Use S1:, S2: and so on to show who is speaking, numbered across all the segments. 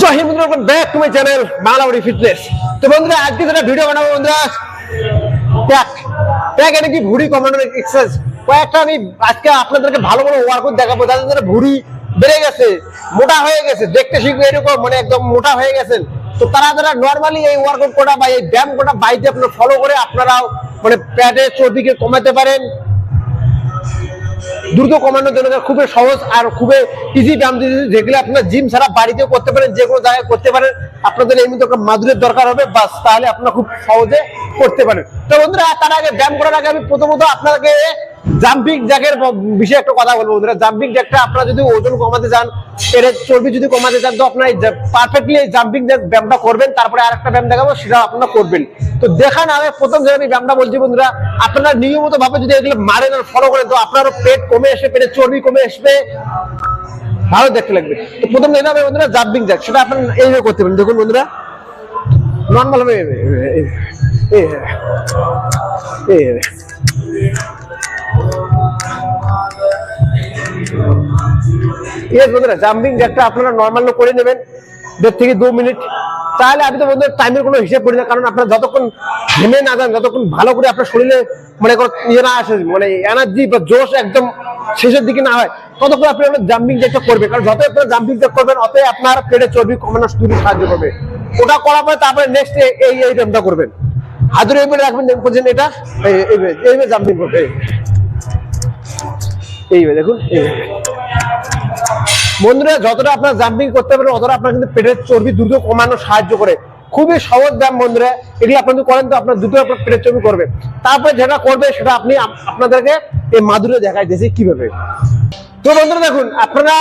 S1: Jai Hind back to my channel Banglabari fitness তো বন্ধুরা, আজকে যেটা ভিডিও বানাবো বন্ধুরা প্যাক প্যাক এটা কি ভুড়ি কমানোর এক্সারসাইজ কয়েকটা আমি আজকে আপনাদেরকে ভালো ভালো ওয়ার্কআউট দেখাবো যাদের যারা ভুড়ি বেড়ে গেছে, মোটা হয়ে গেছে, দেখতে শিখবে এরকম মানে একদম মোটা হয়ে গেছেন। তো তারা যারা নর্মালি এই ওয়ার্কআউট করা বা এই ব্যায়াম করা বাড়িতে আপনারা ফলো করে আপনারাও মানে প্যাটের চর্বিকে কমাতে পারেন। দ্রুত কমানোর জন্য খুব খুবই সহজ আর খুবই ইজি ব্যায়াম যেগুলো আপনার জিম ছাড়া বাড়িতেও করতে পারেন, যে কোনো জায়গায় করতে পারেন, আপনাদের এই মতো মাদুরের দরকার হবে, বাস তাহলে আপনারা খুব সহজে করতে পারেন। তো বন্ধুরা, তার আগে ব্যায়াম করার আগে আমি প্রথমত আপনাকে জাম্পিং জ্যাকের বিষয়ে একটা কথা বলব বন্ধুরা জাম্পিং জ্যাকটা আপনারা যদি ওজন কমাতে চান এর চর্বি যদি কমাতে চান তো আপনার পারফেক্টলি এই জাম্পিং জ্যাক ব্যায়ামটা করবেন তারপরে আরেকটা ব্যায়াম দেখাবো সেটা আপনারা করবেন তো দেখান আগে প্রথম যে আমি ব্যায়ামটা বলছি বন্ধুরা আপনারা নিয়মিত ভাবে যদি এগুলো মারেন আর ফলো করেন তো আপনারও পেট কমে আসবে পেটের চর্বি কমে আসবে ভালো দেখতে লাগবে তো প্রথম যেটা হবে বন্ধুরা জাম্পিং জ্যাক সেটা আপনারা এইভাবে করতে পারেন দেখুন বন্ধুরা নর্মাল ভাবে আপনারা নর্মাল করে নেবেন। দেড় থেকে দু মিনিট। তাহলে আমি তো টাইমের কোনো হিসেব করি না, কারণ যতক্ষণ ঘেমে না যান, যতক্ষণ ভালো করে আপনার শরীরে মনে ইয়ে না আসে মানে এনার্জি বা জোশ একদম শেষের দিকে না হয়, ততক্ষণ আপনি আপনার জাম্পিং জ্যাকটা করবেন। কারণ যতই আপনার জাম্পিং জ্যাক করবেন, অতই আপনার পেটে চর্বি শুরু সাহায্য করবে। ওটা করার পরে তারপরে নেক্সট এই এই ব্যায়ামটা করবেন। রাখবেন এটা, এই- জাম্পিং করবে। দেখুন বন্ধুরা, যতটা আপনার জাম্পিং করতে অতটা আপনার কিন্তু পেটের চর্বি দ্রুত কমানো সাহায্য করে। খুবই সহজ বন্ধুরা আপনার করেন তো আপনার দ্রুত আপনার পেটের চর্বি করবে। তারপরে যেটা করবে, সেটা আপনি আপনাদেরকে এই মাদুরে দেখাই দিয়েছি কীভাবে। তো বন্ধুরা, দেখুন, আপনারা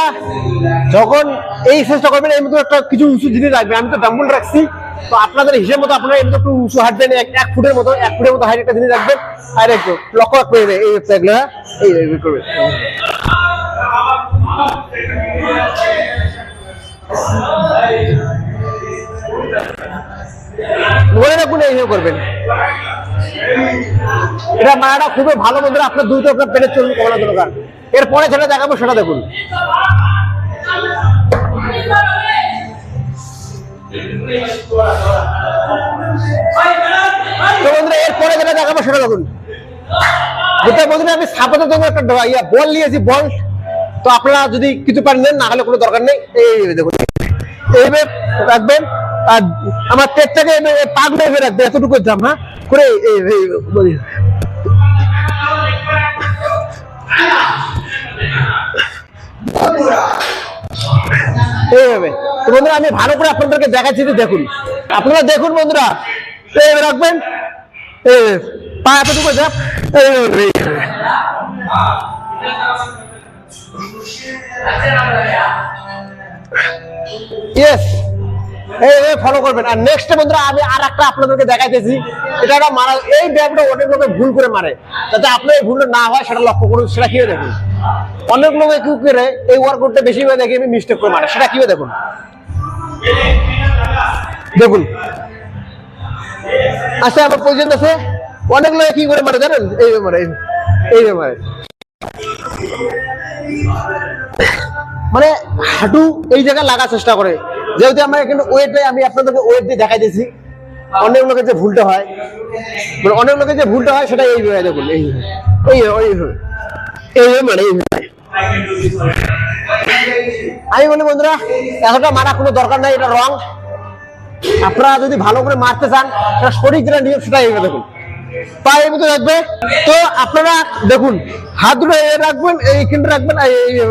S1: যখন এই চেষ্টা করবেন, এই মতো একটা কিছু উঁচু জিনিস রাখবেন। আমি তো ডাম্বুল রাখছি। তো আপনাদের হিসেব মতো আপনারা এই মতো একটু উঁচু হাঁটবেন এক এক ফুটের মতো, এক ফুটের মতো হাইট একটা জিনিস রাখবেন। আর একটু লক্ষ্য রাখবেন এই এগুলো হ্যাঁ? এই করবেন। করবেন। এটা মায়াটা খুবই ভালো বন্ধুরা, আপনার দ্রুত আপনার পেটের চর্বি কমানোর দরকার। এরপরে যেটা দেখাবো, সেটা দেখুন। যেটা আমি একটা বল নিয়েছি, বল। তো আপনারা যদি কিছু পারেন নেন, না হলে কোনো দরকার নেই। দেখুন এইভাবে রাখবেন, আর আমার পেটটাকে পাগলে রাখবেন এতটুকু দাম হ্যাঁ করে এই এইভাবে তো বন্ধুরা, আমি ভালো করে আপনাদেরকে দেখাচ্ছি দেখুন। আপনারা দেখুন বন্ধুরা। এইভাবে রাখবেন। পা এতটুকু। ইয়েস এই ফলো করবেন। আর নেক্সট বন্ধুরা, আমি আর একটা আপনাদেরকে দেখাইতেছি। এটা একটা মারা এই ব্যায়ামটা অনেক লোকে ভুল করে মারে। যাতে আপনার এই ভুলটা না হয়, সেটা লক্ষ্য করুন, সেটা কীভাবে দেখুন। অনেক লোক কি করে এই ওয়ার্কআউটটা বেশি করে দেখে আমি মিস্টেক করে মারে, সেটা কীভাবে দেখুন? দেখুন। আচ্ছা আমার পর্যন্ত আছে? অনেক লোকে কি করে মারে, জানেন? এই মারে এই মারে মানে হাঁটু এই জায়গায় লাগার চেষ্টা করে। যেহেতু আমার এখানে ওয়েট আমি আপনাদেরকে ওয়েট দিয়ে দেখাই দিয়েছি। অনেক লোকের যে ভুলটা হয় মানে অনেক লোকের যে ভুলটা হয়, সেটা এইভাবে দেখুন, এই এই এইভাবে এইভাবে মানে আমি বলি, বন্ধুরা এতটা মারা কোনো দরকার নাই, এটা রং। আপনারা যদি ভালো করে মারতে চান সঠিক যেটা নিয়ম সেটা এইভাবে দেখুন। পায়ের মতো রাখবে। তো আপনারা দেখুন, হাত দুটো রাখবেন এইখানটা রাখবেন এই-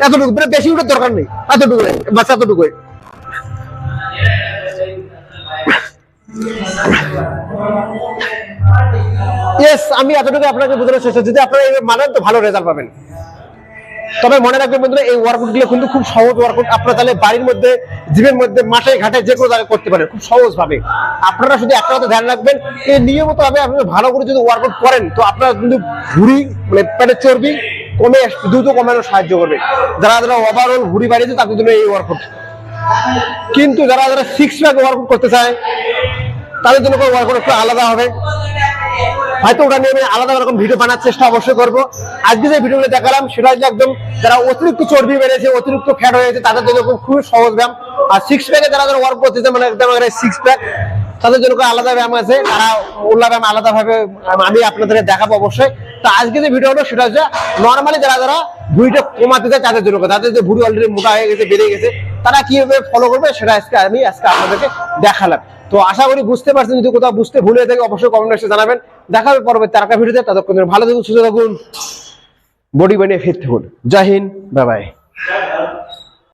S1: এতটুকু মানে বেশি উঠার দরকার নেই, এতটুকু বাস এতটুকু আমি এতটুকু আপনাকে বোঝানোর চেষ্টা যদি আপনারা মানেন তো ভালো রেজাল্ট পাবেন। তবে মনে রাখবেন বন্ধুরা, এই ওয়ার্কআউটগুলো কিন্তু খুব সহজ ওয়ার্কআউট আপনারা তাহলে বাড়ির মধ্যে, জিমের মধ্যে, মাঠে, ঘাটে যে কোনো জায়গায় করতে পারেন, খুব সহজ ভাবে আপনারা শুধু একটা কথা ধ্যান রাখবেন এই নিয়মিত ভাবে আপনি ভালো করে যদি ওয়ার্কআউট করেন, তো আপনারা কিন্তু ভুড়ি মানে পেটের চর্বি কমে দ্রুত কমানো সাহায্য করবে। যারা যারা ওভারঅল ভুড়ি বাড়িয়েছে, তাদের জন্য এই ওয়ার্কআউট কিন্তু যারা যারা সিক্স প্যাক ওয়ার্কআউট করতে চায়, তাদের জন্য ওয়ার্কআউট একটু আলাদা হবে। হয়তো ওটা নিয়ে আমি আলাদা রকম ভিডিও বানার চেষ্টা অবশ্যই করব। আজকে যে ভিডিওগুলো দেখালাম, সেটা হচ্ছে একদম যারা অতিরিক্ত চর্বি বেড়েছে, অতিরিক্ত ফ্যাট হয়েছে, তাদের জন্য খুব সহজ ব্যায়াম। আর সিক্স প্যাকে যারা যারা ওয়ার্ক করতেছে মানে একদম সিক্স প্যাক তাদের জন্য আলাদা ব্যায়াম আছে। তারা উল্লা ব্যায়াম আলাদা ভাবে আমি আপনাদের দেখাবো অবশ্যই। তো আজকে যে ভিডিও হলো সেটা হচ্ছে নর্মালি যারা যারা ভুঁড়িটা কমাতে চায়, তাদের জন্য তাদের যে ভুঁড়ি অলরেডি মোটা হয়ে গেছে, বেড়ে গেছে তারা কীভাবে ফলো করবে সেটা আজকে আমি আজকে আপনাদেরকে দেখালাম। তো আশা করি বুঝতে পারছেন, যদি কোথাও বুঝতে ভুলে থাকে, অবশ্যই কমেন্ট বক্সে জানাবেন। দেখা হবে পরবর্তী তারকা ভিডিওতে ততক্ষণ ভালো থাকুন, সুস্থ থাকুন বডি বানিয়ে ফিরতে থাকুন। জয় হিন্দ বাই বাই